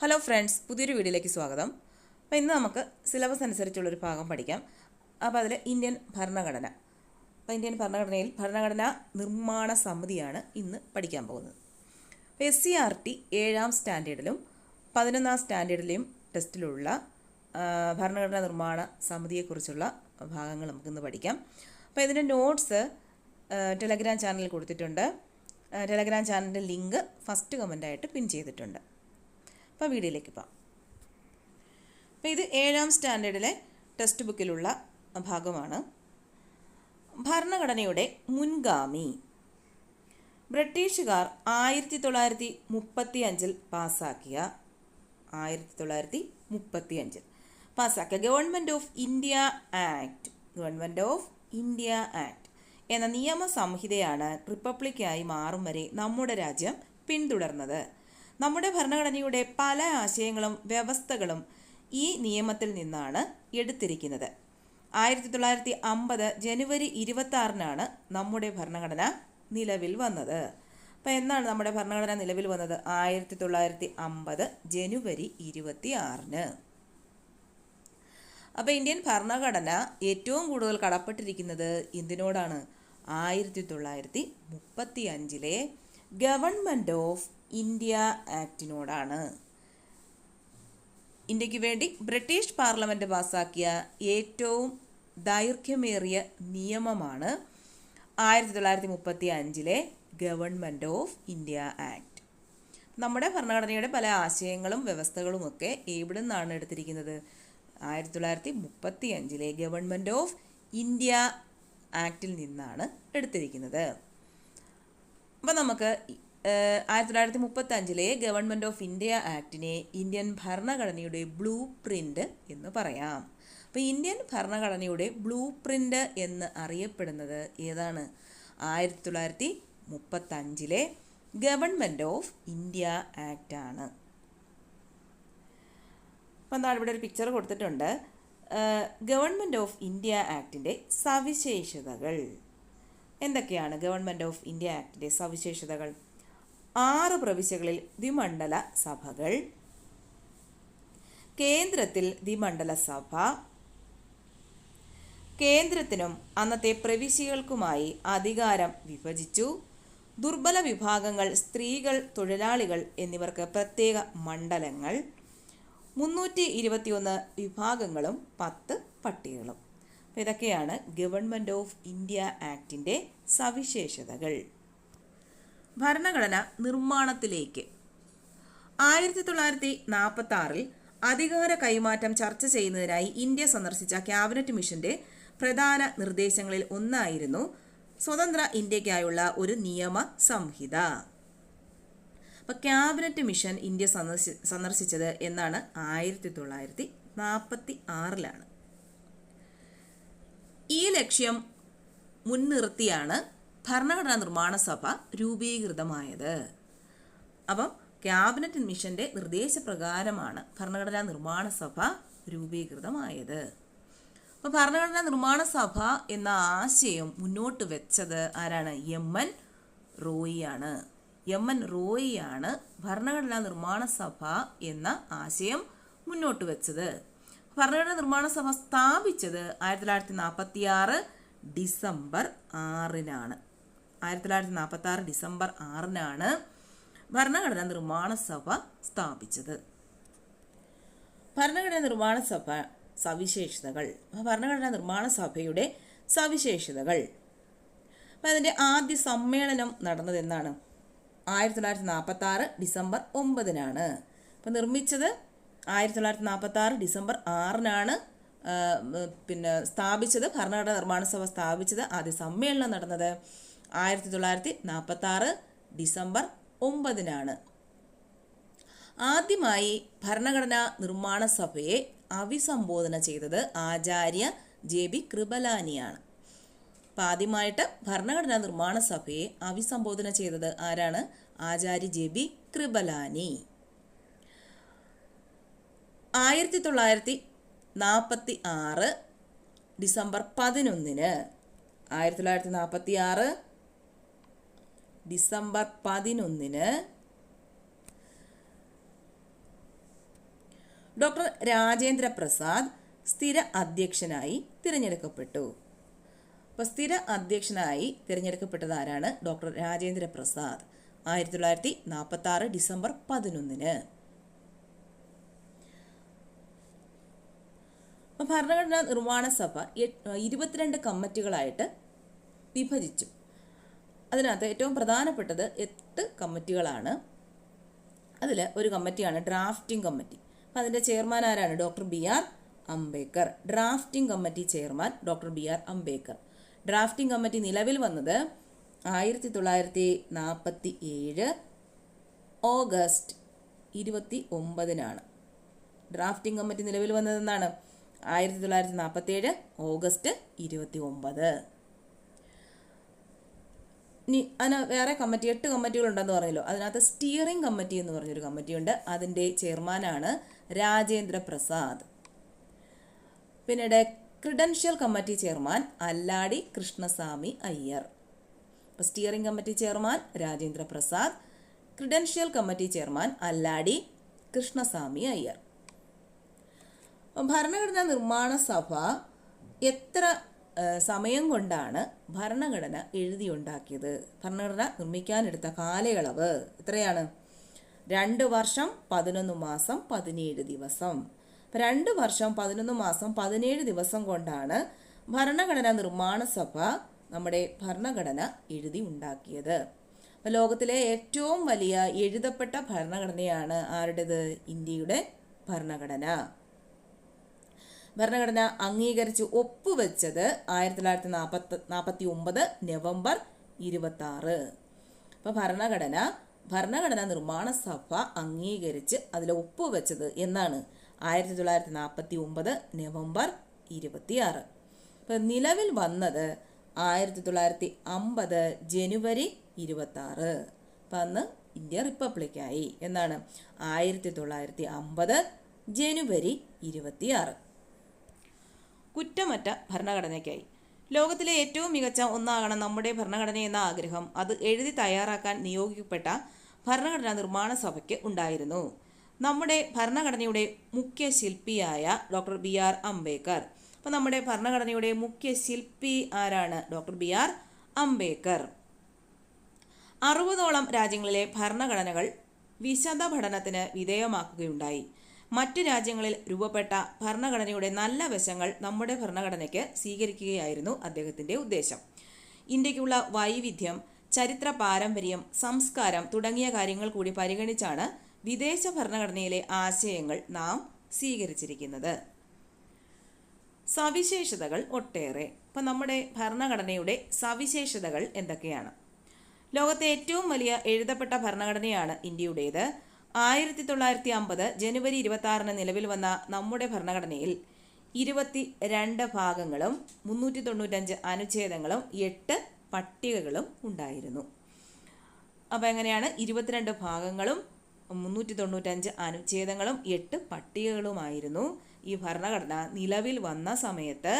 Hello friends പുതിയൊരു വീഡിയോയിലേക്ക് സ്വാഗതം. അപ്പോൾ ഇന്ന് നമുക്ക് സിലബസ് അനുസരിച്ചുള്ളൊരു ഭാഗം പഠിക്കാം. അപ്പോൾ അതിൽ ഇന്ത്യൻ ഭരണഘടന. അപ്പോൾ ഇന്ത്യൻ ഭരണഘടനയിൽ ഭരണഘടനാ നിർമ്മാണ സമിതിയാണ് ഇന്ന് പഠിക്കാൻ പോകുന്നത്. അപ്പോൾ എസ് സി ആർ ടി ഏഴാം സ്റ്റാൻഡേർഡിലും പതിനൊന്നാം സ്റ്റാൻഡേർഡിലെയും ടെസ്റ്റിലുള്ള ഭരണഘടനാ നിർമ്മാണ സമിതിയെക്കുറിച്ചുള്ള ഭാഗങ്ങൾ നമുക്കിന്ന് പഠിക്കാം. അപ്പോൾ ഇതിന്റെ നോട്ട്സ് ടെലഗ്രാം ചാനലിൽ കൊടുത്തിട്ടുണ്ട്. ടെലഗ്രാം ചാനലിന്റെ ലിങ്ക് ഫസ്റ്റ് കമന്റായിട്ട് പിൻ ചെയ്തിട്ടുണ്ട്. അപ്പോൾ വീഡിയോയിലേക്ക് പോകാം അപ്പോൾ ഇത് ഏഴാം സ്റ്റാൻഡേർഡിലെ ടെക്സ്റ്റ് ബുക്കിലുള്ള ഭാഗമാണ്. ഭരണഘടനയുടെ മുൻഗാമി. ബ്രിട്ടീഷുകാർ ആയിരത്തി തൊള്ളായിരത്തി മുപ്പത്തി അഞ്ചിൽ പാസ്സാക്കിയ ആയിരത്തി തൊള്ളായിരത്തി മുപ്പത്തി അഞ്ചിൽ പാസ്സാക്കിയ government of India act government of India act എന്ന നിയമ സംഹിതയാണ് റിപ്പബ്ലിക്കായി മാറും വരെ നമ്മുടെ രാജ്യം പിന്തുടർന്നത്. നമ്മുടെ ഭരണഘടനയുടെ പല ആശയങ്ങളും വ്യവസ്ഥകളും ഈ നിയമത്തിൽ നിന്നാണ് എടുത്തിരിക്കുന്നത്. ആയിരത്തി തൊള്ളായിരത്തി അമ്പത് ജനുവരി ഇരുപത്തി ആറിനാണ് നമ്മുടെ ഭരണഘടന നിലവിൽ വന്നത്. അപ്പോൾ എന്നാണ് നമ്മുടെ ഭരണഘടന നിലവിൽ വന്നത്? ആയിരത്തി തൊള്ളായിരത്തി അമ്പത് ജനുവരി ഇരുപത്തി ആറിന് അപ്പോൾ ഇന്ത്യൻ ഭരണഘടന ഏറ്റവും കൂടുതൽ കടപ്പെട്ടിരിക്കുന്നത് എന്തിനോടാണ്? ആയിരത്തി തൊള്ളായിരത്തി മുപ്പത്തി അഞ്ചിലെ ഗവൺമെന്റ് ഓഫ് ഇന്ത്യ ആക്ടിനോടാണ്. ഇന്ത്യയ്ക്ക് വേണ്ടി ബ്രിട്ടീഷ് പാർലമെന്റ് പാസാക്കിയ ഏറ്റവും ദൈർഘ്യമേറിയ നിയമമാണ് ആയിരത്തി തൊള്ളായിരത്തി മുപ്പത്തി അഞ്ചിലെ ഗവൺമെന്റ് ഓഫ് ഇന്ത്യ ആക്ട്. നമ്മുടെ ഭരണഘടനയുടെ പല ആശയങ്ങളും വ്യവസ്ഥകളുമൊക്കെ എവിടെ നിന്നാണ് എടുത്തിരിക്കുന്നത്? ആയിരത്തി തൊള്ളായിരത്തി മുപ്പത്തി അഞ്ചിലെ ഗവൺമെന്റ് ഓഫ് ഇന്ത്യ ആക്റ്റിൽ നിന്നാണ് എടുത്തിരിക്കുന്നത്. അപ്പോൾ നമുക്ക് ആയിരത്തി തൊള്ളായിരത്തി മുപ്പത്തഞ്ചിലെ ഗവൺമെന്റ് ഓഫ് ഇന്ത്യ ആക്ടിനെ ഇന്ത്യൻ ഭരണഘടനയുടെ ബ്ലൂ പ്രിന്റ് എന്ന് പറയാം. അപ്പോൾ ഇന്ത്യൻ ഭരണഘടനയുടെ ബ്ലൂ പ്രിന്റ് എന്ന് അറിയപ്പെടുന്നത് ഏതാണ്? ആയിരത്തി തൊള്ളായിരത്തി മുപ്പത്തഞ്ചിലെ ഗവൺമെന്റ് ഓഫ് ഇന്ത്യ ആക്റ്റാണ് അപ്പം എന്താണ് ഇവിടെ ഒരു പിക്ചർ കൊടുത്തിട്ടുണ്ട്. ഗവൺമെന്റ് ഓഫ് ഇന്ത്യ ആക്ടിന്റെ സവിശേഷതകൾ. എന്തൊക്കെയാണ് ഗവൺമെന്റ് ഓഫ് ഇന്ത്യ ആക്ടിന്റെ സവിശേഷതകൾ? ആറ് പ്രവിശ്യകളിൽ ദ്വിമണ്ഡല സഭകൾ. കേന്ദ്രത്തിൽ ദ്വിമണ്ഡല സഭ. കേന്ദ്രത്തിനും അന്നത്തെ പ്രവിശ്യകൾക്കുമായി അധികാരം വിഭജിച്ചു. ദുർബല വിഭാഗങ്ങൾ സ്ത്രീകൾ തൊഴിലാളികൾ എന്നിവർക്ക് പ്രത്യേക മണ്ഡലങ്ങൾ. മുന്നൂറ്റി ഇരുപത്തിയൊന്ന് വിഭാഗങ്ങളും പത്ത് പട്ടികകളും. ഇതൊക്കെയാണ് ഗവൺമെന്റ് ഓഫ് ഇന്ത്യ ആക്ടിന്റെ സവിശേഷതകൾ. ഭരണഘടന നിർമ്മാണത്തിലേക്ക്. ആയിരത്തി തൊള്ളായിരത്തി നാൽപ്പത്തി ആറിൽ അധികാര കൈമാറ്റം ചർച്ച ചെയ്യുന്നതിനായി ഇന്ത്യ സന്ദർശിച്ച ക്യാബിനറ്റ് മിഷന്റെ പ്രധാന നിർദ്ദേശങ്ങളിൽ ഒന്നായിരുന്നു സ്വതന്ത്ര ഇന്ത്യക്കായുള്ള ഒരു നിയമ സംഹിത. അപ്പോൾ ക്യാബിനറ്റ് മിഷൻ ഇന്ത്യ സന്ദർശി സന്ദർശിച്ചത് എന്നാണ് ആയിരത്തി തൊള്ളായിരത്തി നാൽപ്പത്തി ആറിലാണ് ഈ ലക്ഷ്യം മുൻനിർത്തിയാണ് ഭരണഘടനാ നിർമ്മാണ സഭ രൂപീകൃതമായത്. അപ്പം ക്യാബിനറ്റ് മിഷന്റെ നിർദ്ദേശപ്രകാരമാണ് ഭരണഘടനാ നിർമ്മാണ സഭ രൂപീകൃതമായത്. അപ്പോൾ ഭരണഘടനാ നിർമ്മാണ സഭ എന്ന ആശയം മുന്നോട്ട് വെച്ചത് ആരാണ്? എം എൻ റോയിയാണ്. എം എൻ റോയിയാണ് ഭരണഘടനാ നിർമ്മാണ സഭ എന്ന ആശയം മുന്നോട്ട് വെച്ചത്. ഭരണഘടനാ നിർമ്മാണ സഭ സ്ഥാപിച്ചത് ആയിരത്തി തൊള്ളായിരത്തി നാൽപ്പത്തി ആറ് ഡിസംബർ ആറിനാണ്. ആയിരത്തി തൊള്ളായിരത്തി നാൽപ്പത്തി ആറ് ഡിസംബർ ആറിനാണ് ഭരണഘടനാ നിർമ്മാണ സഭ സ്ഥാപിച്ചത്. ഭരണഘടനാ നിർമ്മാണ സഭ സവിശേഷതകൾ. ഭരണഘടനാ നിർമ്മാണ സഭയുടെ സവിശേഷതകൾ. അപ്പോൾ അതിന്റെ ആദ്യ സമ്മേളനം നടന്നത് എന്നാണ്? ആയിരത്തി തൊള്ളായിരത്തി നാൽപ്പത്തി ആറ് ഡിസംബർ ഒമ്പതിനാണ്. അപ്പം നിർമ്മിച്ചത് ആയിരത്തി തൊള്ളായിരത്തി നാൽപ്പത്തി ആറ് ഡിസംബർ ആറിനാണ് പിന്നെ സ്ഥാപിച്ചത് ഭരണഘടനാ നിർമ്മാണ സഭ സ്ഥാപിച്ചത് ആദ്യ സമ്മേളനം നടന്നത്. ആയിരത്തി തൊള്ളായിരത്തി നാൽപ്പത്തി ആറ് ഡിസംബർ ഒമ്പതിനാണ്. ആദ്യമായി ഭരണഘടനാ നിർമ്മാണ സഭയെ അഭിസംബോധന ചെയ്തത് ആചാര്യ ജെ ബി കൃപലാനിയാണ്. അപ്പം ആദ്യമായിട്ട് ഭരണഘടനാ നിർമ്മാണ സഭയെ അഭിസംബോധന ചെയ്തത് ആരാണ്? Acharya J B Kripalani. ആയിരത്തി തൊള്ളായിരത്തി നാൽപ്പത്തി ആറ് ഡിസംബർ പതിനൊന്നിന്. ആയിരത്തി തൊള്ളായിരത്തി നാൽപ്പത്തി ആറ് ഡിസംബർ പതിനൊന്നിന് ഡോക്ടർ രാജേന്ദ്ര പ്രസാദ് സ്ഥിര അധ്യക്ഷനായി തിരഞ്ഞെടുക്കപ്പെട്ടു. അപ്പോൾ സ്ഥിര അധ്യക്ഷനായി തിരഞ്ഞെടുക്കപ്പെട്ടത് ആരാണ്? ഡോക്ടർ രാജേന്ദ്ര പ്രസാദ്. ആയിരത്തി തൊള്ളായിരത്തി നാൽപ്പത്തി ആറ് ഡിസംബർ പതിനൊന്നിന്. ഭരണഘടനാ നിർമ്മാണ സഭ ഇരുപത്തിരണ്ട് കമ്മിറ്റികളായിട്ട് വിഭജിച്ചു. അതിനകത്ത് ഏറ്റവും പ്രധാനപ്പെട്ടത് എട്ട് കമ്മിറ്റികളാണ്. അതിൽ ഒരു കമ്മിറ്റിയാണ് ഡ്രാഫ്റ്റിംഗ് കമ്മിറ്റി. അപ്പോൾ അതിന്റെ ചെയർമാൻ ആരാണ്? Doctor B R Ambedkar. Drafting committee chairman doctor B R Ambedkar. Drafting committee നിലവിൽ വന്നത് ആയിരത്തി തൊള്ളായിരത്തി നാൽപ്പത്തി ഏഴ് ഓഗസ്റ്റ് ഇരുപത്തി ഒമ്പതിനാണ് ഡ്രാഫ്റ്റിംഗ് കമ്മിറ്റി നിലവിൽ വന്നതെന്നാണ് ആയിരത്തി തൊള്ളായിരത്തി നാൽപ്പത്തി ഏഴ് ഓഗസ്റ്റ് ഇരുപത്തി ഒമ്പത് ഇനി അതിന് വേറെ കമ്മിറ്റി എട്ട് കമ്മിറ്റികളുണ്ടെന്ന് പറഞ്ഞല്ലോ അതിനകത്ത് സ്റ്റിയറിംഗ് കമ്മിറ്റി എന്ന് പറഞ്ഞൊരു കമ്മിറ്റിയുണ്ട്. അതിന്റെ ചെയർമാനാണ് രാജേന്ദ്ര പ്രസാദ്. പിന്നീട് credential committee chairman Alladi Krishnaswami Iyer. അപ്പോൾ steering committee chairman Rajendra Prasad credential committee chairman Alladi Krishnaswami Iyer. ഭരണഘടനാ നിർമ്മാണ സഭ എത്ര സമയം കൊണ്ടാണ് ഭരണഘടന എഴുതിയുണ്ടാക്കിയത്. ഭരണഘടന നിർമ്മിക്കാനെടുത്ത കാലയളവ് എത്രയാണ്? രണ്ട് വർഷം പതിനൊന്ന് മാസം പതിനേഴ് ദിവസം. രണ്ട് വർഷം പതിനൊന്ന് മാസം പതിനേഴ് ദിവസം കൊണ്ടാണ് ഭരണഘടന നിർമ്മാണ സഭ നമ്മുടെ ഭരണഘടന എഴുതി ഉണ്ടാക്കിയത് അപ്പം ലോകത്തിലെ ഏറ്റവും വലിയ എഴുതപ്പെട്ട ഭരണഘടനയാണ് ആരുടേത്? ഇന്ത്യയുടെ ഭരണഘടന. ഭരണഘടന അംഗീകരിച്ച് ഒപ്പുവെച്ചത് ആയിരത്തി തൊള്ളായിരത്തി നാൽപ്പത്തി നാൽപ്പത്തി ഒമ്പത് നവംബർ ഇരുപത്തി ആറ് അപ്പോൾ ഭരണഘടന ഭരണഘടന നിർമ്മാണ സഭ അംഗീകരിച്ച് അതിൽ ഒപ്പുവെച്ചത് എന്നാണ് ആയിരത്തി തൊള്ളായിരത്തി നാൽപ്പത്തി ഒമ്പത് നവംബർ ഇരുപത്തിയാറ്. ഇപ്പം നിലവിൽ വന്നത് ആയിരത്തി തൊള്ളായിരത്തി അമ്പത് ജനുവരി ഇരുപത്തി ആറ് അപ്പം അന്ന് ഇന്ത്യ റിപ്പബ്ലിക്കായി എന്നാണ് ആയിരത്തി തൊള്ളായിരത്തി അമ്പത് ജനുവരി ഇരുപത്തിയാറ്. കുറ്റമറ്റ ഭരണഘടനയ്ക്കായി. ലോകത്തിലെ ഏറ്റവും മികച്ച ഒന്നാകണം നമ്മുടെ ഭരണഘടന എന്ന ആഗ്രഹം. അത് എഴുതി തയ്യാറാക്കാൻ നിയോഗിക്കപ്പെട്ട ഭരണഘടനാ നിർമ്മാണ സഭയ്ക്ക് ഉണ്ടായിരുന്നു. നമ്മുടെ ഭരണഘടനയുടെ മുഖ്യ ശില്പിയായ ഡോക്ടർ ബി ആർ അംബേദ്കർ. അപ്പോൾ നമ്മുടെ ഭരണഘടനയുടെ മുഖ്യ ശില്പി ആരാണ്? Doctor B R Ambedkar. അറുപതോളം രാജ്യങ്ങളിലെ ഭരണഘടനകൾ വിശദ പഠനത്തിന് വിധേയമാക്കുകയുണ്ടായി. മറ്റു രാജ്യങ്ങളിൽ രൂപപ്പെട്ട ഭരണഘടനയുടെ നല്ല വശങ്ങൾ നമ്മുടെ ഭരണഘടനയ്ക്ക് സ്വീകരിക്കുകയായിരുന്നു അദ്ദേഹത്തിന്റെ ഉദ്ദേശം. ഇന്ത്യക്കുള്ള വൈവിധ്യം ചരിത്ര പാരമ്പര്യം സംസ്കാരം തുടങ്ങിയ കാര്യങ്ങൾ കൂടി പരിഗണിച്ചാണ് വിദേശ ഭരണഘടനയിലെ ആശയങ്ങൾ നാം സ്വീകരിച്ചിരിക്കുന്നത്. സവിശേഷതകൾ ഒട്ടേറെ. ഇപ്പം നമ്മുടെ ഭരണഘടനയുടെ സവിശേഷതകൾ എന്തൊക്കെയാണ്? ലോകത്തെ ഏറ്റവും വലിയ എഴുതപ്പെട്ട ഭരണഘടനയാണ് ഇന്ത്യയുടേത്. ആയിരത്തി തൊള്ളായിരത്തി അമ്പത് ജനുവരി ഇരുപത്തി ആറിന് നിലവിൽ വന്ന നമ്മുടെ ഭരണഘടനയിൽ ഇരുപത്തി രണ്ട് ഭാഗങ്ങളും മുന്നൂറ്റി തൊണ്ണൂറ്റഞ്ച് അനുച്ഛേദങ്ങളും എട്ട് പട്ടികകളും ഉണ്ടായിരുന്നു. അപ്പോൾ എങ്ങനെയാണ്? ഇരുപത്തിരണ്ട് ഭാഗങ്ങളും മുന്നൂറ്റി തൊണ്ണൂറ്റഞ്ച് അനുച്ഛേദങ്ങളും എട്ട് പട്ടികകളുമായിരുന്നു ഈ ഭരണഘടന നിലവിൽ വന്ന സമയത്ത്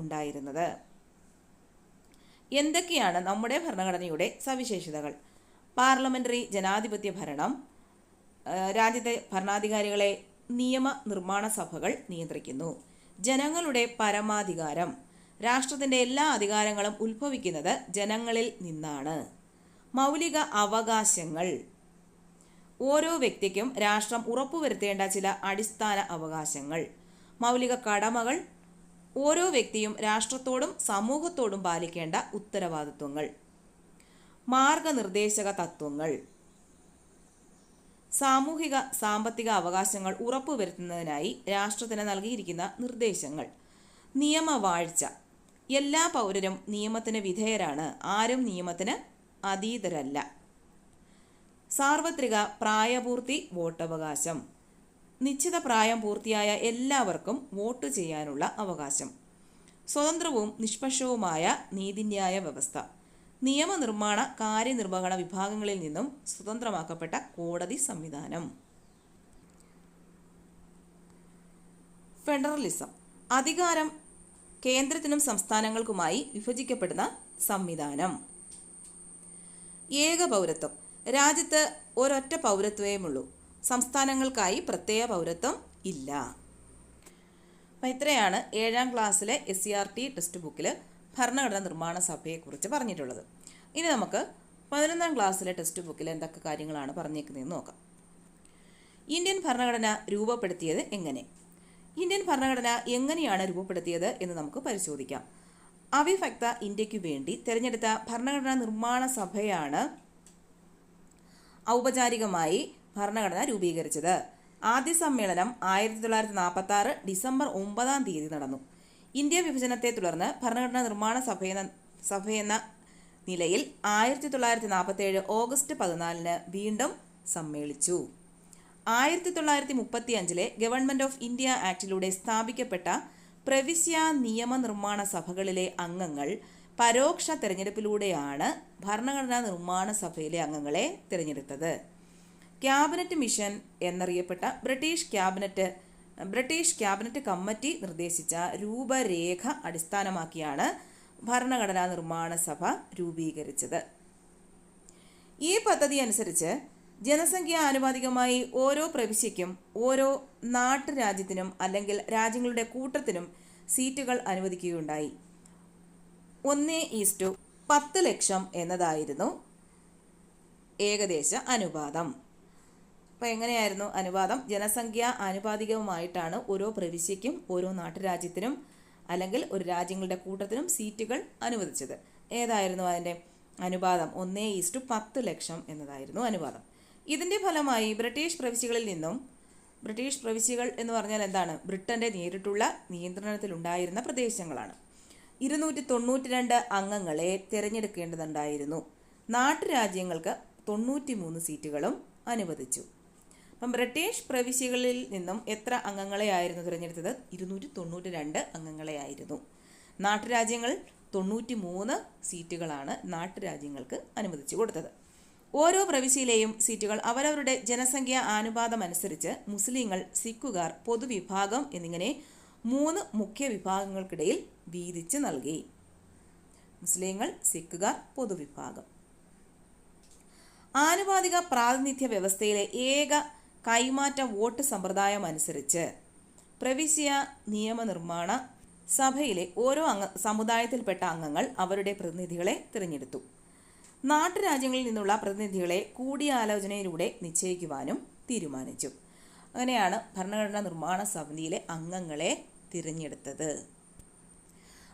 ഉണ്ടായിരുന്നത്. എന്തൊക്കെയാണ് നമ്മുടെ ഭരണഘടനയുടെ സവിശേഷതകൾ? പാർലമെന്ററി ജനാധിപത്യ ഭരണം രാജ്യത്തെ ഭരണാധികാരികളെ നിയമ നിർമ്മാണ സഭകൾ നിയന്ത്രിക്കുന്നു. ജനങ്ങളുടെ പരമാധികാരം. രാഷ്ട്രത്തിന്റെ എല്ലാ അധികാരങ്ങളും ഉത്ഭവിക്കുന്നത് ജനങ്ങളിൽ നിന്നാണ്. മൗലിക അവകാശങ്ങൾ. ഓരോ വ്യക്തിക്കും രാഷ്ട്രം ഉറപ്പുവരുത്തേണ്ട ചില അടിസ്ഥാന അവകാശങ്ങൾ. മൗലിക കടമകൾ. ഓരോ വ്യക്തിയും രാഷ്ട്രത്തോടും സമൂഹത്തോടും പാലിക്കേണ്ട ഉത്തരവാദിത്വങ്ങൾ. മാർഗനിർദ്ദേശക തത്വങ്ങൾ. സാമൂഹിക സാമ്പത്തിക അവകാശങ്ങൾ ഉറപ്പുവരുത്തുന്നതിനായി രാഷ്ട്രത്തിന് നൽകിയിരിക്കുന്ന നിർദ്ദേശങ്ങൾ. നിയമവാഴ്ച. എല്ലാ പൗരരും നിയമത്തിന് വിധേയരാണ്. ആരും നിയമത്തിന് അതീതരല്ല. സാർവത്രിക പ്രായപൂർത്തി വോട്ടവകാശം. നിശ്ചിത പ്രായം പൂർത്തിയായ എല്ലാവർക്കും വോട്ട് ചെയ്യാനുള്ള അവകാശം. സ്വതന്ത്രവും നിഷ്പക്ഷവുമായ നീതിന്യായ വ്യവസ്ഥ. നിയമനിർമ്മാണ കാര്യനിർവഹണ വിഭാഗങ്ങളിൽ നിന്നും സ്വതന്ത്രമാക്കപ്പെട്ട കോടതി സംവിധാനം. ഫെഡറലിസം. അധികാരം കേന്ദ്രത്തിനും സംസ്ഥാനങ്ങൾക്കുമായി വിഭജിക്കപ്പെടുന്ന സംവിധാനം. ഏക പൗരത്വം. രാജ്യത്ത് ഒരൊറ്റ പൗരത്വമേയുള്ളൂ. സംസ്ഥാനങ്ങൾക്കായി പ്രത്യേക പൗരത്വം ഇല്ല. അപ്പം ഇത്രയാണ് ഏഴാം ക്ലാസ്സിലെ S C R T text ബുക്കിൽ ഭരണഘടനാ നിർമ്മാണ സഭയെക്കുറിച്ച് പറഞ്ഞിട്ടുള്ളത്. ഇനി നമുക്ക് പതിനൊന്നാം ക്ലാസ്സിലെ ടെക്സ്റ്റ് ബുക്കിൽ എന്തൊക്കെ കാര്യങ്ങളാണ് പറഞ്ഞേക്കുന്നതെന്ന് നോക്കാം. ഇന്ത്യൻ ഭരണഘടന രൂപപ്പെടുത്തിയത് എങ്ങനെ? ഇന്ത്യൻ ഭരണഘടന എങ്ങനെയാണ് രൂപപ്പെടുത്തിയത് എന്ന് നമുക്ക് പരിശോധിക്കാം. അവിഭക്ത ഇന്ത്യയ്ക്ക് വേണ്ടി തിരഞ്ഞെടുത്ത ഭരണഘടനാ നിർമ്മാണ സഭയാണ് ഔപചാരികമായി ഭരണഘടന രൂപീകരിച്ചത്. ആദ്യ സമ്മേളനം ആയിരത്തി തൊള്ളായിരത്തി നാൽപ്പത്തി ആറ് ഡിസംബർ ഒമ്പതാം തീയതി നടന്നു. ഇന്ത്യ വിഭജനത്തെ തുടർന്ന് ഭരണഘടനാ നിർമ്മാണ സഭയെന്ന സഭയെന്ന നിലയിൽ ആയിരത്തി തൊള്ളായിരത്തി നാൽപ്പത്തി ഏഴ് ഓഗസ്റ്റ് പതിനാലിന് വീണ്ടും സമ്മേളിച്ചു. ആയിരത്തി തൊള്ളായിരത്തി മുപ്പത്തി അഞ്ചിലെ ഗവൺമെന്റ് ഓഫ് ഇന്ത്യ ആക്ടിലൂടെ സ്ഥാപിക്കപ്പെട്ട പ്രവിശ്യ നിയമനിർമ്മാണ സഭകളിലെ അംഗങ്ങൾ പരോക്ഷ തെരഞ്ഞെടുപ്പിലൂടെയാണ് ഭരണഘടനാ നിർമ്മാണ സഭയിലെ അംഗങ്ങളെ തിരഞ്ഞെടുത്തത്. Cabinet mission എന്നറിയപ്പെട്ട British cabinet British cabinet committee നിർദ്ദേശിച്ച രൂപരേഖ അടിസ്ഥാനമാക്കിയാണ് ഭരണഘടനാ നിർമ്മാണ സഭ രൂപീകരിച്ചത്. ഈ പദ്ധതി അനുസരിച്ച് ജനസംഖ്യ ആനുപാതികമായി ഓരോ പ്രവിശ്യയ്ക്കും ഓരോ നാട്ടുരാജ്യത്തിനും അല്ലെങ്കിൽ രാജ്യങ്ങളുടെ കൂട്ടത്തിനും സീറ്റുകൾ അനുവദിക്കുകയുണ്ടായി. ഒന്ന് ഈസ്റ്റു പത്ത് ലക്ഷം എന്നതായിരുന്നു ഏകദേശ അനുപാതം. അപ്പോൾ എങ്ങനെയായിരുന്നു അനുപാതം ജനസംഖ്യ ആനുപാതികവുമായിട്ടാണ് ഓരോ പ്രവിശ്യയ്ക്കും ഓരോ നാട്ടുരാജ്യത്തിനും അല്ലെങ്കിൽ ഒരു രാജ്യങ്ങളുടെ കൂട്ടത്തിനും സീറ്റുകൾ അനുവദിച്ചത്. ഏതായിരുന്നു അതിന്റെ അനുപാതം? ഒന്നേ ഈസ്റ്റു പത്ത് ലക്ഷം എന്നതായിരുന്നു അനുപാതം. ഇതിന്റെ ഫലമായി ബ്രിട്ടീഷ് പ്രവിശ്യകളിൽ നിന്നും ബ്രിട്ടീഷ് പ്രവിശ്യകൾ എന്ന് പറഞ്ഞാൽ എന്താണ്? ബ്രിട്ടന്റെ നേരിട്ടുള്ള നിയന്ത്രണത്തിലുണ്ടായിരുന്ന പ്രദേശങ്ങളാണ്. ഇരുന്നൂറ്റി തൊണ്ണൂറ്റി രണ്ട് അംഗങ്ങളെ തിരഞ്ഞെടുക്കേണ്ടതുണ്ടായിരുന്നു. നാട്ടുരാജ്യങ്ങൾക്ക് തൊണ്ണൂറ്റി മൂന്ന് സീറ്റുകളും അനുവദിച്ചു. അപ്പം ബ്രിട്ടീഷ് പ്രവിശ്യകളിൽ നിന്നും എത്ര അംഗങ്ങളെയായിരുന്നു തിരഞ്ഞെടുത്തത്? ഇരുന്നൂറ്റി തൊണ്ണൂറ്റി രണ്ട് അംഗങ്ങളെയായിരുന്നു. നാട്ടുരാജ്യങ്ങൾ തൊണ്ണൂറ്റി മൂന്ന് സീറ്റുകളാണ് നാട്ടുരാജ്യങ്ങൾക്ക് അനുവദിച്ചു കൊടുത്തത്. ഓരോ പ്രവിശ്യയിലെയും സീറ്റുകൾ അവരവരുടെ ജനസംഖ്യ അനുപാതമനുസരിച്ച് മുസ്ലിങ്ങൾ സിഖുകാർ പൊതുവിഭാഗം എന്നിങ്ങനെ മൂന്ന് മുഖ്യ വിഭാഗങ്ങൾക്കിടയിൽ വീതിച്ച് നൽകി. മുസ്ലിങ്ങൾ സിഖുകാർ പൊതുവിഭാഗം. ആനുപാതിക പ്രാതിനിധ്യ വ്യവസ്ഥയിലെ ഏക കൈമാറ്റ വോട്ട് സമ്പ്രദായം അനുസരിച്ച് പ്രവിശ്യ നിയമനിർമ്മാണ സഭയിലെ ഓരോ അംഗ സമുദായത്തിൽപ്പെട്ട അംഗങ്ങൾ അവരുടെ പ്രതിനിധികളെ തിരഞ്ഞെടുത്തു. നാട്ടുരാജ്യങ്ങളിൽ നിന്നുള്ള പ്രതിനിധികളെ കൂടിയാലോചനയിലൂടെ നിശ്ചയിക്കുവാനും തീരുമാനിച്ചു. അങ്ങനെയാണ് ഭരണഘടനാ നിർമ്മാണ സമിതിയിലെ അംഗങ്ങളെ തിരഞ്ഞെടുത്തത്.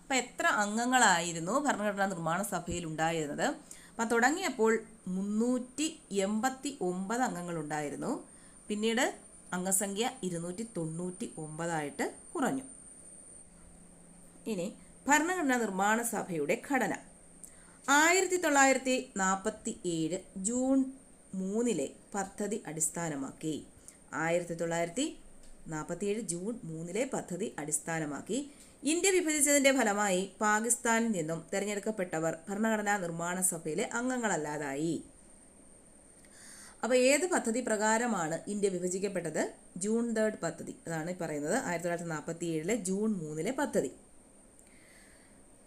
അപ്പം എത്ര അംഗങ്ങളായിരുന്നു ഭരണഘടനാ നിർമ്മാണ സഭയിൽ ഉണ്ടായിരുന്നത്? അപ്പം തുടങ്ങിയപ്പോൾ മുന്നൂറ്റി എൺപത്തി ഒമ്പത് അംഗങ്ങളുണ്ടായിരുന്നു. പിന്നീട് അംഗസംഖ്യ ഇരുന്നൂറ്റി തൊണ്ണൂറ്റി ഒമ്പതായിട്ട് കുറഞ്ഞു. ഇനി ഭരണഘടനാ നിർമ്മാണ സഭയുടെ ഘടന. ആയിരത്തി തൊള്ളായിരത്തി നാൽപ്പത്തി ഏഴ് ജൂൺ മൂന്നിലെ പദ്ധതി അടിസ്ഥാനമാക്കി ആയിരത്തി തൊള്ളായിരത്തി നാൽപ്പത്തിയേഴ് ജൂൺ മൂന്നിലെ പദ്ധതി അടിസ്ഥാനമാക്കി ഇന്ത്യ വിഭജിച്ചതിന്റെ ഫലമായി പാകിസ്ഥാനിൽ നിന്നും തിരഞ്ഞെടുക്കപ്പെട്ടവർ ഭരണഘടനാ നിർമ്മാണ സഭയിലെ അംഗങ്ങളല്ലാതായി. അപ്പോൾ ഏത് പദ്ധതി പ്രകാരമാണ് ഇന്ത്യ വിഭജിക്കപ്പെട്ടത്? ജൂൺ തേർഡ് പദ്ധതി. അതാണ് പറയുന്നത്. ആയിരത്തി തൊള്ളായിരത്തി നാൽപ്പത്തി ഏഴിലെ ജൂൺ മൂന്നിലെ പദ്ധതി.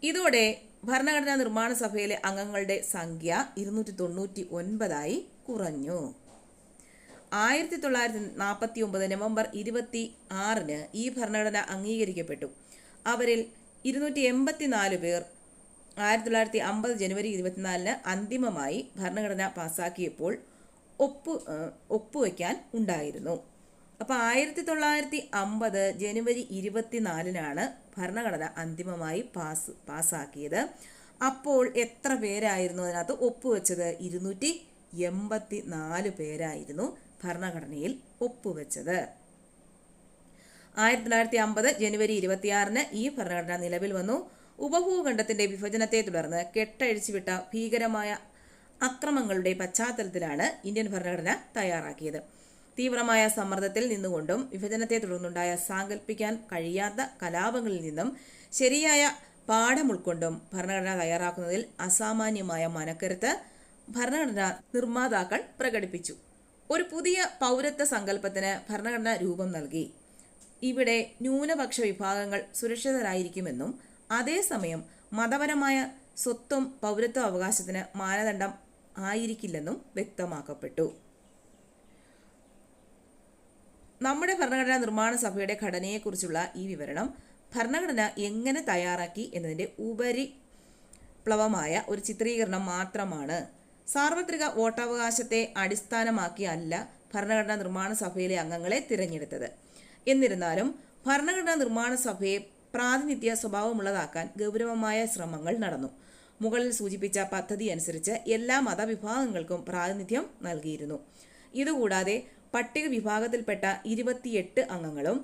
ഇതോടെ ഭരണഘടനാ നിർമ്മാണ സഭയിലെ അംഗങ്ങളുടെ സംഖ്യ ഇരുന്നൂറ്റി തൊണ്ണൂറ്റി ഒൻപതായി കുറഞ്ഞു. ആയിരത്തി തൊള്ളായിരത്തി നാൽപ്പത്തി ഒമ്പത് നവംബർ ഇരുപത്തി ആറിന് ഈ ഭരണഘടന അംഗീകരിക്കപ്പെട്ടു. അവരിൽ ഇരുന്നൂറ്റി എൺപത്തി നാല് പേർ ആയിരത്തി തൊള്ളായിരത്തി അമ്പത് ജനുവരി ഇരുപത്തിനാലിന് അന്തിമമായി ഭരണഘടന പാസാക്കിയപ്പോൾ ഒപ്പ് ഒപ്പുവെക്കാൻ ഉണ്ടായിരുന്നു. അപ്പോൾ ആയിരത്തി തൊള്ളായിരത്തി അമ്പത് ജനുവരി ഇരുപത്തിനാലിനാണ് ഭരണഘടന അന്തിമമായി പാസ് പാസ്സാക്കിയത്. അപ്പോൾ എത്ര പേരായിരുന്നു അതിനകത്ത് ഒപ്പുവെച്ചത്? ഇരുന്നൂറ്റി എൺപത്തി നാല് പേരായിരുന്നു ഭരണഘടനയിൽ ഒപ്പുവെച്ചത്. ആയിരത്തി തൊള്ളായിരത്തി അമ്പത് ജനുവരി ഇരുപത്തിയാറിന് ഈ ഭരണഘടന നിലവിൽ വന്നു. ഉപഭൂഖണ്ഡത്തിന്റെ വിഭജനത്തെ തുടർന്ന് കെട്ടഴിച്ചുവിട്ട ഭീകരമായ അക്രമങ്ങളുടെ പശ്ചാത്തലത്തിലാണ് ഇന്ത്യൻ ഭരണഘടന തയ്യാറാക്കിയത്. തീവ്രമായ സമ്മർദ്ദത്തിൽ നിന്നുകൊണ്ടും വിഭജനത്തെ തുടർന്നുണ്ടായ സാങ്കല്പിക്കാൻ കഴിയാത്ത കലാപങ്ങളിൽ നിന്നും ശരിയായ പാഠം ഉൾക്കൊണ്ടും ഭരണഘടന തയ്യാറാക്കുന്നതിൽ അസാമാന്യമായ മനക്കരുത്ത് ഭരണഘടന നിർമ്മാതാക്കൾ പ്രകടിപ്പിച്ചു. ഒരു പുതിയ പൗരത്വ സങ്കല്പത്തിന് ഭരണഘടന രൂപം നൽകി. ഇവിടെ ന്യൂനപക്ഷ വിഭാഗങ്ങൾ സുരക്ഷിതരായിരിക്കുമെന്നും അതേസമയം മതപരമായ സ്വത്തും പൗരത്വ അവകാശത്തിന് മാനദണ്ഡം ആയിരിക്കില്ലെന്നും വ്യക്തമാക്കപ്പെട്ടു. നമ്മുടെ ഭരണഘടനാ നിർമ്മാണ സഭയുടെ ഘടനയെക്കുറിച്ചുള്ള ഈ വിവരണം ഭരണഘടന എങ്ങനെ തയ്യാറാക്കി എന്നതിന്റെ ഉപരി പ്ലവമായ ഒരു ചിത്രീകരണം മാത്രമാണ്. സാർവത്രിക വോട്ടവകാശത്തെ അടിസ്ഥാനമാക്കി അല്ല ഭരണഘടനാ നിർമ്മാണ സഭയിലെ അംഗങ്ങളെ തിരഞ്ഞെടുത്തത്. എന്നിരുന്നാലും ഭരണഘടനാ നിർമ്മാണ സഭയെ പ്രാതിനിധ്യ സ്വഭാവമുള്ളതാക്കാൻ ഗൗരവമായ ശ്രമങ്ങൾ നടന്നു. മുകളിൽ സൂചിപ്പിച്ച പദ്ധതി അനുസരിച്ച് എല്ലാ മതവിഭാഗങ്ങൾക്കും പ്രാതിനിധ്യം നൽകിയിരുന്നു. ഇതുകൂടാതെ പട്ടിക വിഭാഗത്തിൽപ്പെട്ട ഇരുപത്തിയെട്ട് അംഗങ്ങളും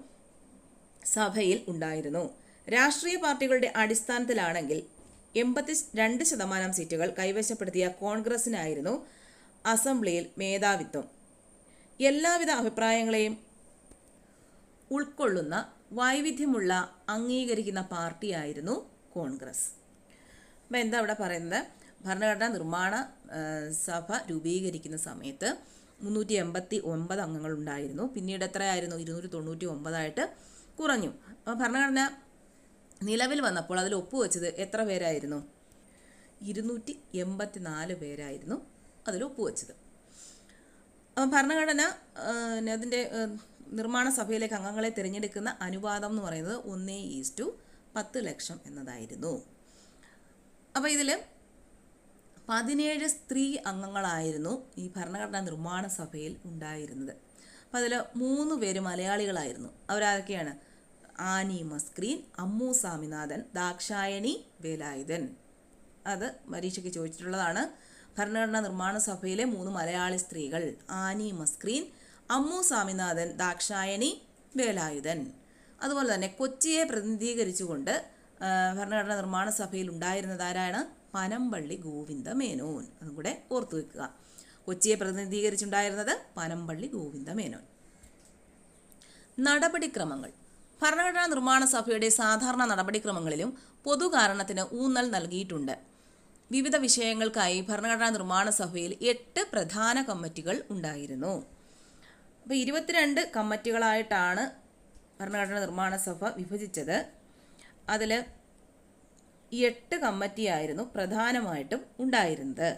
സഭയിൽ ഉണ്ടായിരുന്നു. രാഷ്ട്രീയ പാർട്ടികളുടെ അടിസ്ഥാനത്തിലാണെങ്കിൽ എൺപത്തി രണ്ട് ശതമാനം സീറ്റുകൾ കൈവശപ്പെടുത്തിയ കോൺഗ്രസിനായിരുന്നു അസംബ്ലിയിൽ മേധാവിത്വം. എല്ലാവിധ അഭിപ്രായങ്ങളെയും ഉൾക്കൊള്ളുന്ന വൈവിധ്യമുള്ള അംഗീകരിക്കുന്ന പാർട്ടിയായിരുന്നു കോൺഗ്രസ്. അപ്പം എന്താ ഇവിടെ പറയുന്നത്? ഭരണഘടനാ നിർമ്മാണ സഭ രൂപീകരിക്കുന്ന സമയത്ത് മുന്നൂറ്റി എൺപത്തി ഒമ്പത് അംഗങ്ങളുണ്ടായിരുന്നു പിന്നീട് എത്രയായിരുന്നു? ഇരുന്നൂറ്റി തൊണ്ണൂറ്റി ഒമ്പതായിട്ട് കുറഞ്ഞു. അപ്പോൾ ഭരണഘടന നിലവിൽ വന്നപ്പോൾ അതിൽ ഒപ്പുവെച്ചത് എത്ര പേരായിരുന്നു? ഇരുന്നൂറ്റി എൺപത്തി നാല് പേരായിരുന്നു അതിൽ ഒപ്പുവെച്ചത്. അപ്പം ഭരണഘടന അതിന്റെ നിർമ്മാണ സഭയിലേക്ക് അംഗങ്ങളെ തിരഞ്ഞെടുക്കുന്ന അനുപാതം എന്ന് പറയുന്നത് ഒന്നേ ഈസ്റ്റു പത്ത് ലക്ഷം എന്നതായിരുന്നു. അപ്പോൾ ഇതിൽ പതിനേഴ് സ്ത്രീ അംഗങ്ങളായിരുന്നു ഈ ഭരണഘടനാ നിർമ്മാണ സഭയിൽ ഉണ്ടായിരുന്നത്. അപ്പോൾ അതിൽ മൂന്ന് പേര് മലയാളികളായിരുന്നു. അവരാരൊക്കെയാണ്? ആനി മസ്ക്രീൻ അമ്മു സ്വാമിനാഥൻ ദാക്ഷായണി വേലായുധൻ. അത് പരീക്ഷയ്ക്ക് ചോദിച്ചിട്ടുള്ളതാണ്. ഭരണഘടനാ നിർമ്മാണ സഭയിലെ മൂന്ന് മലയാളി സ്ത്രീകൾ. ആനി മസ്ക്രീൻ അമ്മു സ്വാമിനാഥൻ ദാക്ഷായണി വേലായുധൻ. അതുപോലെ തന്നെ കൊച്ചിയെ പ്രതിനിധീകരിച്ചുകൊണ്ട് ഭരണഘടനാ നിർമ്മാണ സഭയിൽ ഉണ്ടായിരുന്നത് ആരാണ്? പനമ്പള്ളി ഗോവിന്ദ മേനോൻ അതും കൂടെ ഓർത്തു വെക്കുക. കൊച്ചിയെ പ്രതിനിധീകരിച്ചുണ്ടായിരുന്നത് പനമ്പള്ളി ഗോവിന്ദ മേനോൻ നടപടിക്രമങ്ങൾ. ഭരണഘടനാ നിർമ്മാണ സഭയുടെ സാധാരണ നടപടിക്രമങ്ങളിലും പൊതുകാരണത്തിന് ഊന്നൽ നൽകിയിട്ടുണ്ട്. വിവിധ വിഷയങ്ങൾക്കായി ഭരണഘടനാ നിർമ്മാണ സഭയിൽ എട്ട് പ്രധാന കമ്മിറ്റികൾ ഉണ്ടായിരുന്നു. അപ്പോൾ ഇരുപത്തിരണ്ട് കമ്മിറ്റികളായിട്ടാണ് ഭരണഘടനാ നിർമ്മാണ സഭ വിഭജിച്ചത്. അതിൽ എട്ട് കമ്മിറ്റിയായിരുന്നു പ്രധാനമായിട്ടും ഉണ്ടായിരുന്നത്.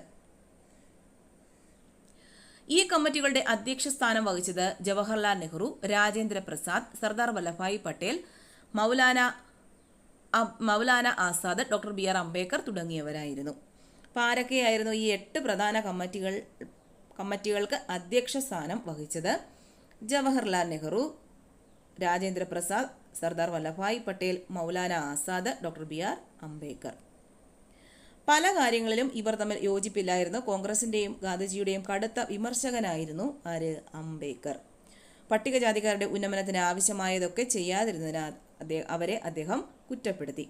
ഈ കമ്മിറ്റികളുടെ അധ്യക്ഷ സ്ഥാനം വഹിച്ചത് Jawaharlal Nehru Rajendra Prasad Sardar Vallabhbhai Patel Maulana Maulana Azad doctor B R Ambedkar തുടങ്ങിയവരായിരുന്നു. അപ്പോൾ ആരൊക്കെയായിരുന്നു ഈ എട്ട് പ്രധാന കമ്മിറ്റികൾ കമ്മിറ്റികൾക്ക് അധ്യക്ഷ സ്ഥാനം വഹിച്ചത്? Jawaharlal Nehru Rajendra Prasad Sardar Vallabhbhai Patel Maulana Azad doctor B R Ambedkar. പല കാര്യങ്ങളിലും ഇവർ തമ്മിൽ യോജിപ്പില്ലായിരുന്നു. കോൺഗ്രസിന്റെയും ഗാന്ധിജിയുടെയും കടുത്ത വിമർശകനായിരുന്നു ആര്? അംബേദ്കർ. പട്ടികജാതിക്കാരുടെ ഉന്നമനത്തിന് ആവശ്യമായതൊക്കെ ചെയ്യാതിരുന്നതിനാൽ അവരെ അദ്ദേഹം കുറ്റപ്പെടുത്തി.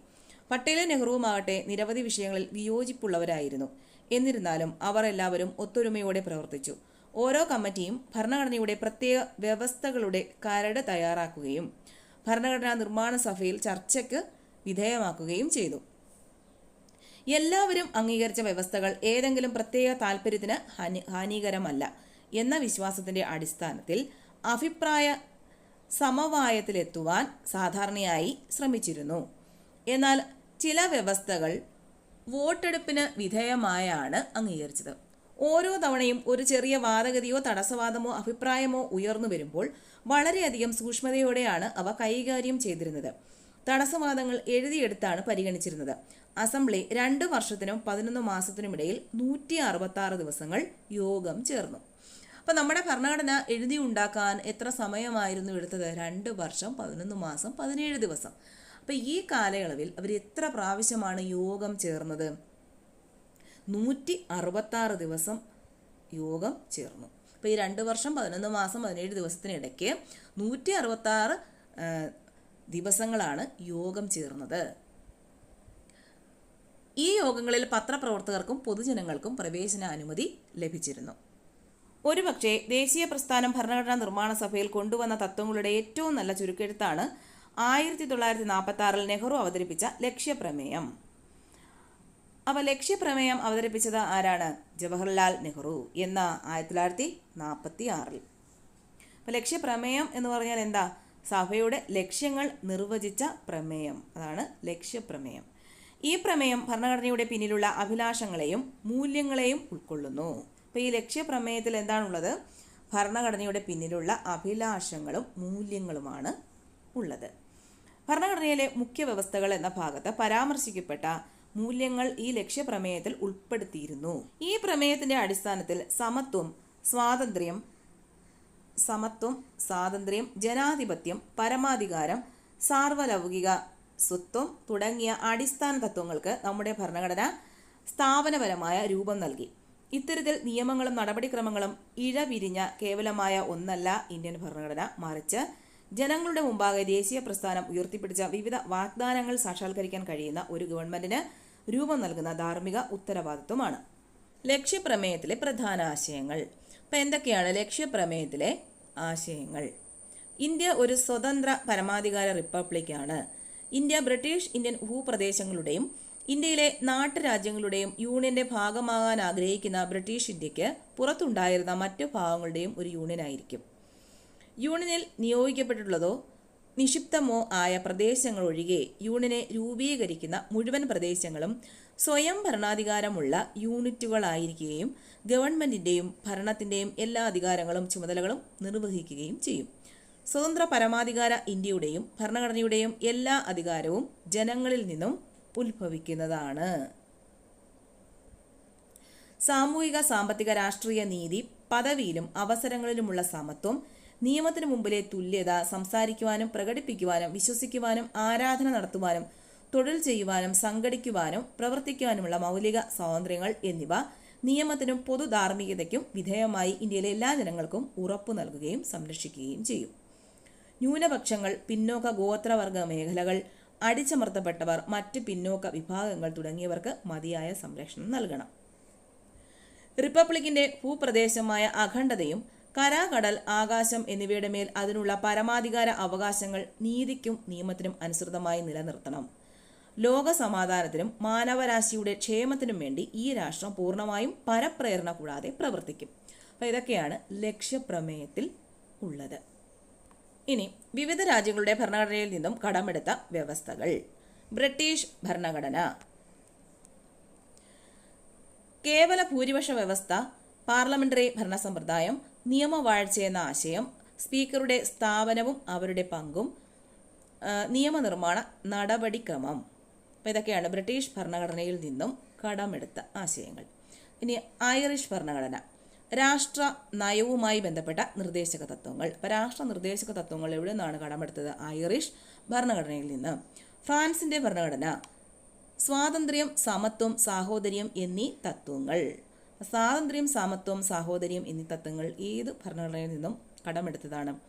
പട്ടേലും നെഹ്റുവുമാകട്ടെ നിരവധി വിഷയങ്ങളിൽ വിയോജിപ്പുള്ളവരായിരുന്നു. എന്നിരുന്നാലും അവർ എല്ലാവരും ഒത്തൊരുമയോടെ പ്രവർത്തിച്ചു. ഓരോ കമ്മിറ്റിയും ഭരണഘടനയുടെ പ്രത്യേക വ്യവസ്ഥകളുടെ കരട് തയ്യാറാക്കുകയും ഭരണഘടനാ നിർമ്മാണ സഭയിൽ ചർച്ചയ്ക്ക് വിധേയമാക്കുകയും ചെയ്തു. എല്ലാവരും അംഗീകരിച്ച വ്യവസ്ഥകൾ ഏതെങ്കിലും പ്രത്യേക താൽപ്പര്യത്തിന് ഹാനി ഹാനികരമല്ല എന്ന വിശ്വാസത്തിന്റെ അടിസ്ഥാനത്തിൽ അഭിപ്രായ സമവായത്തിലെത്തുവാൻ സാധാരണയായി ശ്രമിച്ചിരുന്നു. എന്നാൽ ചില വ്യവസ്ഥകൾ വോട്ടെടുപ്പിന് വിധേയമായാണ് അംഗീകരിച്ചത്. ഓരോ തവണയും ഒരു ചെറിയ വാദഗതിയോ തടസ്സവാദമോ അഭിപ്രായമോ ഉയർന്നു വരുമ്പോൾ വളരെയധികം സൂക്ഷ്മതയോടെയാണ് അവ കൈകാര്യം ചെയ്തിരുന്നത്. തടസ്സവാദങ്ങൾ എഴുതിയെടുത്താണ് പരിഗണിച്ചിരുന്നത്. അസംബ്ലി രണ്ട് വർഷത്തിനും പതിനൊന്ന് മാസത്തിനുമിടയിൽ നൂറ്റി അറുപത്തി ദിവസങ്ങൾ യോഗം ചേർന്നു. അപ്പം നമ്മുടെ ഭരണഘടന എഴുതി ഉണ്ടാക്കാൻ എത്ര സമയമായിരുന്നു എടുത്തത്? രണ്ട് വർഷം പതിനൊന്ന് മാസം പതിനേഴ് ദിവസം. അപ്പം ഈ കാലയളവിൽ അവർ എത്ര പ്രാവശ്യമാണ് യോഗം ചേർന്നത്? നൂറ്റി അറുപത്താറ് ദിവസം യോഗം ചേർന്നു. അപ്പോൾ ഈ രണ്ട് വർഷം പതിനൊന്ന് മാസം പതിനേഴ് ദിവസത്തിനിടയ്ക്ക് നൂറ്റി അറുപത്താറ് ദിവസങ്ങളാണ് യോഗം ചേർന്നത്. ഈ യോഗങ്ങളിൽ പത്രപ്രവർത്തകർക്കും പൊതുജനങ്ങൾക്കും പ്രവേശന അനുമതി ലഭിച്ചിരുന്നു. ഒരുപക്ഷെ ദേശീയ പ്രസ്ഥാനം ഭരണഘടനാ നിർമ്മാണ സഭയിൽ കൊണ്ടുവന്ന തത്വങ്ങളുടെ ഏറ്റവും നല്ല ചുരുക്കെഴുത്താണ് ആയിരത്തി തൊള്ളായിരത്തി നാൽപ്പത്തി ആറിൽ നെഹ്റു അവതരിപ്പിച്ച ലക്ഷ്യപ്രമേയം. അപ്പോൾ ലക്ഷ്യപ്രമേയം അവതരിപ്പിച്ചത് ആരാണ്? ജവഹർലാൽ നെഹ്റു എന്ന ആയിരത്തി തൊള്ളായിരത്തി നാൽപ്പത്തി ആറിൽ അപ്പോൾ ലക്ഷ്യപ്രമേയം എന്ന് പറഞ്ഞാൽ എന്താ? സഭയുടെ ലക്ഷ്യങ്ങൾ നിർവചിച്ച പ്രമേയം. അതാണ് ലക്ഷ്യപ്രമേയം. ഈ പ്രമേയം ഭരണഘടനയുടെ പിന്നിലുള്ള അഭിലാഷങ്ങളെയും മൂല്യങ്ങളെയും ഉൾക്കൊള്ളുന്നു. അപ്പോൾ ഈ ലക്ഷ്യപ്രമേയത്തിൽ എന്താണുള്ളത്? ഭരണഘടനയുടെ പിന്നിലുള്ള അഭിലാഷങ്ങളും മൂല്യങ്ങളുമാണ് ഉള്ളത്. ഭരണഘടനയിലെ മുഖ്യ വ്യവസ്ഥകൾ എന്ന ഭാഗത്ത് പരാമർശിക്കപ്പെട്ട മൂല്യങ്ങൾ ഈ ലക്ഷ്യപ്രമേയത്തിൽ ഉൾപ്പെടുത്തിയിരുന്നു. ഈ പ്രമേയത്തിന്റെ അടിസ്ഥാനത്തിൽ സമത്വം സ്വാതന്ത്ര്യം സമത്വം സ്വാതന്ത്ര്യം ജനാധിപത്യം പരമാധികാരം സാർവലൗകിക സ്വത്വം തുടങ്ങിയ അടിസ്ഥാന തത്വങ്ങൾക്ക് നമ്മുടെ ഭരണഘടന സ്ഥാപനപരമായ രൂപം നൽകി. ഇത്തരത്തിൽ നിയമങ്ങളും നടപടിക്രമങ്ങളും ഇഴപിരിഞ്ഞ കേവലമായ ഒന്നല്ല ഇന്ത്യൻ ഭരണഘടന മറിച്ച് ജനങ്ങളുടെ മുമ്പാകെ ദേശീയ പ്രസ്ഥാനം ഉയർത്തിപ്പിടിച്ച വിവിധ വാഗ്ദാനങ്ങൾ സാക്ഷാത്കരിക്കാൻ കഴിയുന്ന ഒരു ഗവൺമെന്റിന് രൂപം നൽകുന്ന ധാർമ്മിക ഉത്തരവാദിത്വമാണ്. ലക്ഷ്യപ്രമേയത്തിലെ പ്രധാന ആശയങ്ങൾ. അപ്പം എന്തൊക്കെയാണ് ലക്ഷ്യപ്രമേയത്തിലെ ആശയങ്ങൾ? ഇന്ത്യ ഒരു സ്വതന്ത്ര പരമാധികാര റിപ്പബ്ലിക്കാണ്. ഇന്ത്യ ബ്രിട്ടീഷ് ഇന്ത്യൻ ഭൂപ്രദേശങ്ങളുടെയും ഇന്ത്യയിലെ നാട്ടുരാജ്യങ്ങളുടെയും യൂണിയന്റെ ഭാഗമാകാൻ ആഗ്രഹിക്കുന്ന ബ്രിട്ടീഷ് ഇന്ത്യയ്ക്ക് പുറത്തുണ്ടായിരുന്ന മറ്റു ഭാഗങ്ങളുടെയും ഒരു യൂണിയനായിരിക്കും. യൂണിയനിൽ നിയോഗിക്കപ്പെട്ടിട്ടുള്ളതോ നിക്ഷിപ്തമോ ആയ പ്രദേശങ്ങൾ ഒഴികെ യൂണിയനെ രൂപീകരിക്കുന്ന മുഴുവൻ പ്രദേശങ്ങളും സ്വയം ഭരണാധികാരമുള്ള യൂണിറ്റുകളായിരിക്കുകയും ഗവൺമെന്റിന്റെയും ഭരണത്തിന്റെയും എല്ലാ അധികാരങ്ങളും ചുമതലകളും നിർവഹിക്കുകയും ചെയ്യും. സ്വതന്ത്ര പരമാധികാര ഇന്ത്യയുടെയും ഭരണഘടനയുടെയും എല്ലാ അധികാരവും ജനങ്ങളിൽ നിന്നും ഉത്ഭവിക്കുന്നതാണ്. സാമൂഹിക സാമ്പത്തിക രാഷ്ട്രീയ നീതി പദവിയിലും അവസരങ്ങളിലുമുള്ള സമത്വം നിയമത്തിനു മുമ്പിലെ തുല്യത സംസാരിക്കുവാനും പ്രകടിപ്പിക്കുവാനും വിശ്വസിക്കുവാനും ആരാധന നടത്തുവാനും തൊഴിൽ ചെയ്യുവാനും സംഘടിക്കുവാനും പ്രവർത്തിക്കുവാനുമുള്ള മൗലിക സ്വാതന്ത്ര്യങ്ങൾ എന്നിവ നിയമത്തിനും പൊതു ധാർമ്മികതയ്ക്കും വിധേയമായി ഇന്ത്യയിലെ എല്ലാ ജനങ്ങൾക്കും ഉറപ്പു നൽകുകയും സംരക്ഷിക്കുകയും ചെയ്യും. ന്യൂനപക്ഷങ്ങൾ പിന്നോക്ക ഗോത്രവർഗ മേഖലകൾ അടിച്ചമർത്തപ്പെട്ടവർ മറ്റ് പിന്നോക്ക വിഭാഗങ്ങൾ തുടങ്ങിയവർക്ക് മതിയായ സംരക്ഷണം നൽകണം. റിപ്പബ്ലിക്കിന്റെ ഭൂപ്രദേശമായ അഖണ്ഡതയും കരാകടൽ ആകാശം എന്നിവയുടെ മേൽ അതിനുള്ള പരമാധികാര അവകാശങ്ങൾ നീതിക്കും നിയമത്തിനും അനുസൃതമായി നിലനിർത്തണം. ലോക സമാധാനത്തിനും മാനവരാശിയുടെ ക്ഷേമത്തിനും വേണ്ടി ഈ രാഷ്ട്രം പൂർണമായും പരപ്രേരണ കൂടാതെ പ്രവർത്തിക്കും. അപ്പോൾ ഇതൊക്കെയാണ് ലക്ഷ്യപ്രമേയത്തിൽ ഉള്ളത്. ഇനി വിവിധ രാജ്യങ്ങളുടെ ഭരണഘടനയിൽ നിന്നും കടമെടുത്ത വ്യവസ്ഥകൾ. ബ്രിട്ടീഷ് ഭരണഘടന. കേവല ഭൂരിപക്ഷ വ്യവസ്ഥ പാർലമെന്ററി ഭരണ സമ്പ്രദായം നിയമവാഴ്ച എന്ന ആശയം സ്പീക്കറുടെ സ്ഥാപനവും അവരുടെ പങ്കും നിയമനിർമ്മാണ നടപടിക്രമം. അപ്പോൾ ഇതൊക്കെയാണ് ബ്രിട്ടീഷ് ഭരണഘടനയിൽ നിന്നും കടമെടുത്ത ആശയങ്ങൾ. ഇനി ഐറിഷ് ഭരണഘടന. രാഷ്ട്ര നയവുമായി ബന്ധപ്പെട്ട നിർദ്ദേശക തത്വങ്ങൾ. അപ്പോൾ രാഷ്ട്ര നിർദ്ദേശക തത്വങ്ങൾ എവിടെ നിന്നാണ് കടമെടുത്തത്? ഐറിഷ് ഭരണഘടനയിൽ നിന്ന്. ഫ്രാൻസിന്റെ ഭരണഘടന സ്വാതന്ത്ര്യം സമത്വം സാഹോദര്യം എന്നീ തത്വങ്ങൾ. സ്വാതന്ത്ര്യം സമത്വം സാഹോദര്യം എന്നീ തത്വങ്ങൾ ഏത് ഭരണഘടനയിൽ നിന്നും കടമെടുത്തതാണ്?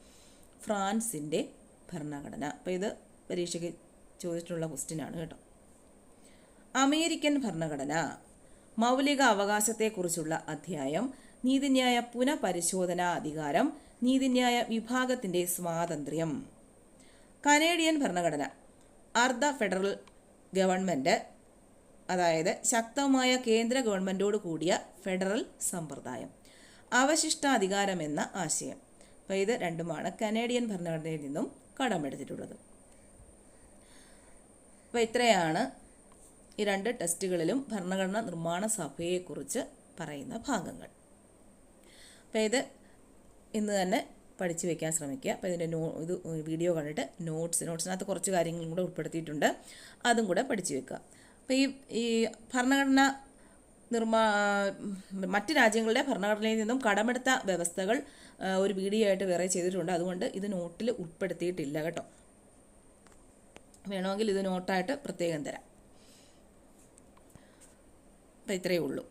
ഫ്രാൻസിന്റെ ഭരണഘടന. അപ്പോൾ ഇത് പരീക്ഷയ്ക്ക് ചോദിച്ചിട്ടുള്ള ക്വസ്റ്റ്യനാണ് കേട്ടോ. അമേരിക്കൻ ഭരണഘടന. മൗലിക അവകാശത്തെക്കുറിച്ചുള്ള അധ്യായം. നീതിന്യായ പുനഃപരിശോധനാ അധികാരം. നീതിന്യായ വിഭാഗത്തിന്റെ സ്വാതന്ത്ര്യം. കനേഡിയൻ ഭരണഘടന. അർദ്ധ ഫെഡറൽ ഗവൺമെന്റ് അതായത് ശക്തമായ കേന്ദ്ര ഗവൺമെന്റോട് കൂടിയ ഫെഡറൽ സമ്പ്രദായം. അവശിഷ്ടാധികാരം എന്ന ആശയം. അപ്പോൾ ഇത് രണ്ടുമാണ് കനേഡിയൻ ഭരണഘടനയിൽ നിന്നും കടമെടുത്തിട്ടുള്ളത്. അപ്പോൾ ഇത്രയാണ് ഈ രണ്ട് ടെസ്റ്റുകളിലും ഭരണഘടനാ നിർമ്മാണ സഭയെക്കുറിച്ച് പറയുന്ന ഭാഗങ്ങൾ. അപ്പോൾ ഇത് ഇന്ന് തന്നെ പഠിച്ചു വെക്കാൻ ശ്രമിക്കുക. അപ്പോൾ ഇതിന്റെ നോ ഇത് വീഡിയോ കണ്ടിട്ട് നോട്ട്സ് നോട്ട്സിനകത്ത് കുറച്ച് കാര്യങ്ങളും കൂടെ ഉൾപ്പെടുത്തിയിട്ടുണ്ട്. അതും കൂടെ പഠിച്ചു വെക്കുക. അപ്പോൾ ഈ ഈ ഭരണഘടന നിർമ്മാ മറ്റ് രാജ്യങ്ങളുടെ ഭരണഘടനയിൽ നിന്നും കടമെടുത്ത വ്യവസ്ഥകൾ ഒരു വീഡിയോ ആയിട്ട് വേറെ ചെയ്തിട്ടുണ്ട്. അതുകൊണ്ട് ഇത് നോട്ടിൽ ഉൾപ്പെടുത്തിയിട്ടില്ല കേട്ടോ. വേണമെങ്കിൽ ഇത് നോട്ടായിട്ട് പ്രത്യേകം തരാം. അപ്പം ഇത്രയേ ഉള്ളൂ.